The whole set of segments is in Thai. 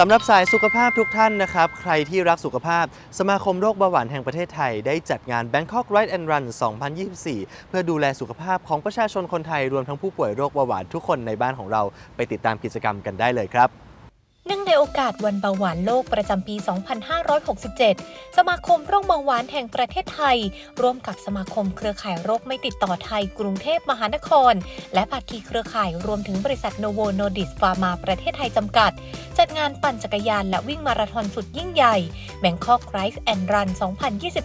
สำหรับสายสุขภาพทุกท่านนะครับ ใครที่รักสุขภาพ สมาคมโรคเบาหวานแห่งประเทศไทย ได้จัดงาน Bangkok Ride and Run 2024 เพื่อดูแลสุขภาพของประชาชนคนไทย รวมทั้งผู้ป่วยโรคเบาหวานทุกคนในบ้านของเรา ไปติดตามกิจกรรมกันได้เลยครับ เนื่องในโอกาสวันเบาหวานโลกประจำปี 2567 สมาคมโรคเบาหวานแห่งประเทศไทย ร่วมกับสมาคมเครือข่ายโรคไม่ติดต่อไทยกรุงเทพมหานคร และภาคีเครือข่ายรวมถึงบริษัทโนโวโนดิสฟาร์มาประเทศไทยจำกัด จัดงานปั่นจักรยานและวิ่งมาราธอนสุดยิ่งใหญ่ Bangkok Rise and Run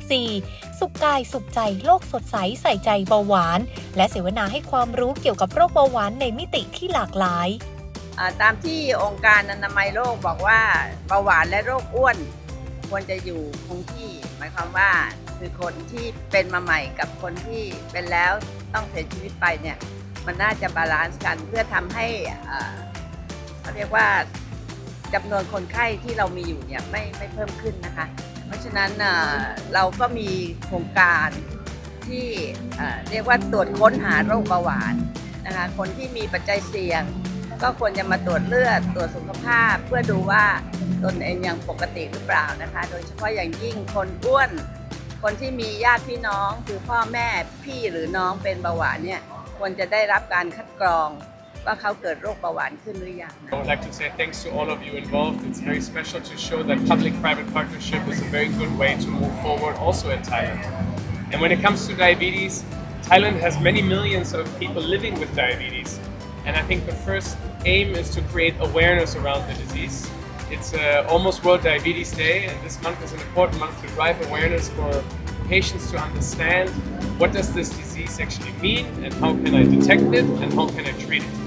2024 สุขกายสุขใจโลกสดใสใส่ใจเบาหวาน และเสวนาให้ความรู้เกี่ยวกับโรคเบาหวานในมิติที่หลากหลาย ตามที่องค์การอนามัยโลกบอกว่าเบาหวานและโรคอ้วน ควรจะอยู่คงที่ หมายความว่าคือคนที่เป็นมาใหม่กับคนที่เป็นแล้วต้องเสียชีวิตไปเนี่ยมันน่าจะบาลานซ์กันเพื่อทำให้เขาเรียกว่าจำนวนคนไข้ที่เรามีอยู่เนี่ยไม่ไม่เพิ่มขึ้นนะคะ เพราะฉะนั้นเราก็มีโครงการที่เรียกว่าตรวจค้นหาโรคเบาหวานนะคะคนที่มีปัจจัยเสี่ยง ก็ควรจะมาตรวจเลือดตรวจสุขภาพ เพื่อดูว่าตนเองยังปกติหรือเปล่านะคะ โดยเฉพาะอย่างยิ่งคนอ้วน คนที่มีญาติพี่น้องคือพ่อแม่พี่หรือน้องเป็นเบาหวานเนี่ยควรจะได้รับการคัดกรองว่าเขาเกิดโรคเบาหวานขึ้นหรือยัง I would like to say thanks to all of you involved. It's very special to show that public-private partnership is a very good way to move forward also in Thailand. And when it comes to diabetes, Thailand has many millions of people living with diabetes. And I think the first aim is to create awareness around the disease. It's uh, almost World Diabetes Day, and this month is an important month to drive awareness for patients to understand what does this disease actually mean, and how can I detect it, and how can I treat it.